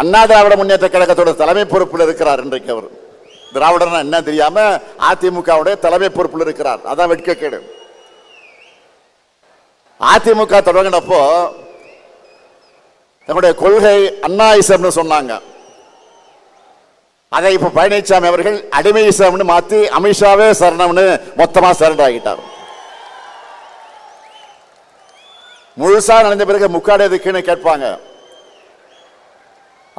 அண்ணா திராவிட முன்னேற்ற கழகத்தோட தலைமை பொறுப்பில் இருக்கிறார் இன்றைக்கு அவர். திராவிடர்னா என்ன தெரியாம அதிமுகவுடைய தலைமை பொறுப்பில் இருக்கிறார். அதான் வெட்கக்கேடு. அதிமுக தொடங்கினப்போ தன்னுடைய கொள்கை அண்ணா இசம்னு சொன்னாங்க. அதை இப்ப பழனிசாமி அவர்கள் அடிமை இசம்னு மாத்தி அமித்ஷாவே சரணம்னு மொத்தமா சரண்டர் ஆகிட்டார். முழுசா நடந்த பிறகு முக்காடு எதுக்குன்னு கேட்பாங்க.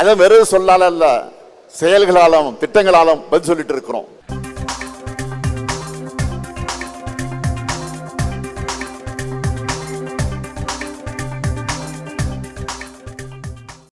அதை வெறும் சொல்லால அல்ல செயல்களாலும் திட்டங்களாலும் பதில் சொல்லிட்டு இருக்கிறோம்.